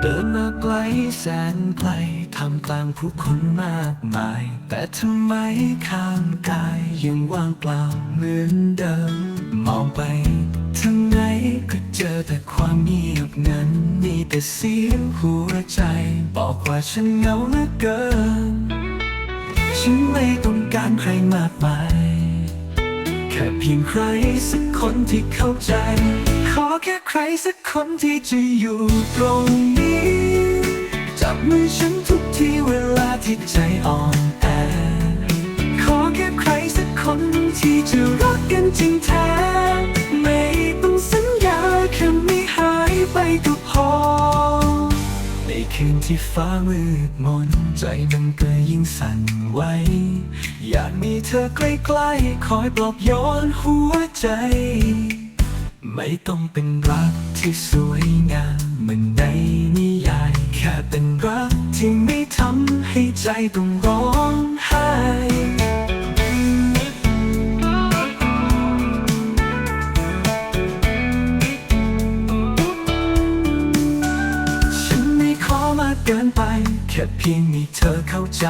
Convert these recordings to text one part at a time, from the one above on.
เดินมาไกลทำกลางผู้คนมากมาย แต่ทำไมข้างกายยังว่างเปล่าเหมือนเดิม มองไปทางไหนก็เจอแต่ความเงียบนั้นมีแต่เสียงหัวใจ บอกว่าฉันเหงาเหลือเกิน ฉันไม่ต้องการใครมากมาย แค่เพียงใครสักคนที่เข้าใจ ขอแค่ใครสักคนที่จะอยู่ตรงนี้ จับมือฉันทุกทีเวลาที่ใจอ่อนแอ ขอแค่ใครสักคนที่จะรักกันจริงแท้ ไม่ต้องสัญญาแค่ไม่หายไปก็พอ ในคืนที่ฟ้ามืดมนใจมันก็ยิ่งสั่นไหวอยากมีเธอใกล้ๆคอยปลอบโยนหัวใจ ไม่ต้องเป็นรักที่สวยงามเหมือนในนิยาย แค่เป็นรักที่ไม่ทำให้ใจต้องร้องไห้ฉันไม่ขอมากเกินไป แค่เพียงมีเธอเข้าใจ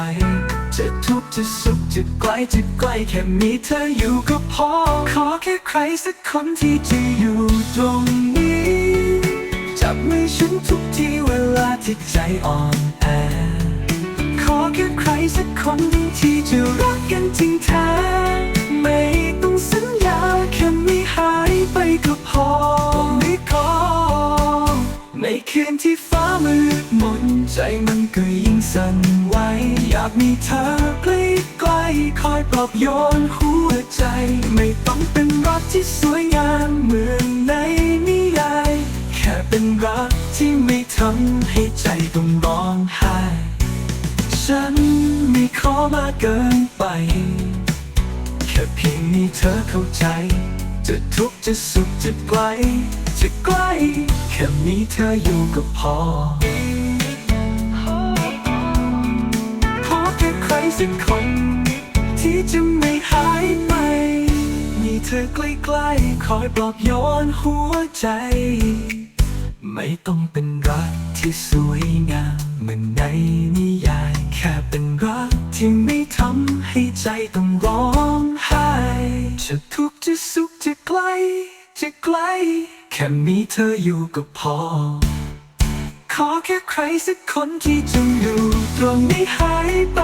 จะสุขจะไกลจะไกลแค่มีเธออยู่ก็พอ ขอแค่ใครสักคนที่จะอยู่ตรงนี้ จับมือฉันทุกทีเวลาที่ใจอ่อนแอ ขอแค่ใครสักคนที่จะรักกันจริงแท้ไม่ คืนที่ฟ้ามืดมนใจมันก็ยิ่งสั่นไหวอยากมีเธอใกล้ๆคอยปลอบโยนหัวใจ ไม่ต้องเป็นรักที่สวยงามเหมือนในนิยาย แค่เป็นรักที่ไม่ทำให้ใจต้องร้องไห้ ฉันไม่ขอมากเกินไป แค่เพียงมีเธอเข้าใจ จะทุกข์จะสุขจะไกล จะใกล้ แค่มีเธออยู่ก็พอ ขอแค่ใครสักคน ที่จะไม่หายไป มีเธอใกล้ๆคอยปลอบโยนหัวใจ ไม่ต้องเป็นรักที่สวยงามเหมือนในนิ ที่ทำให้ใจต้องร้องไห้จะทุกข์จะสุขจะไกล จะไกล แค่มีเธออยู่ก็พอ ขอแค่ใครสักคนที่จะอยู่ตรงนี้หายไป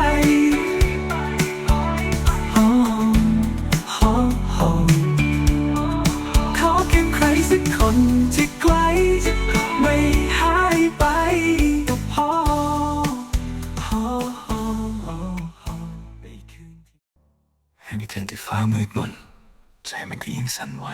ในคืนที่ในที่ฟ้ามืดมนใจมันก็ยิ่งสั่นไหว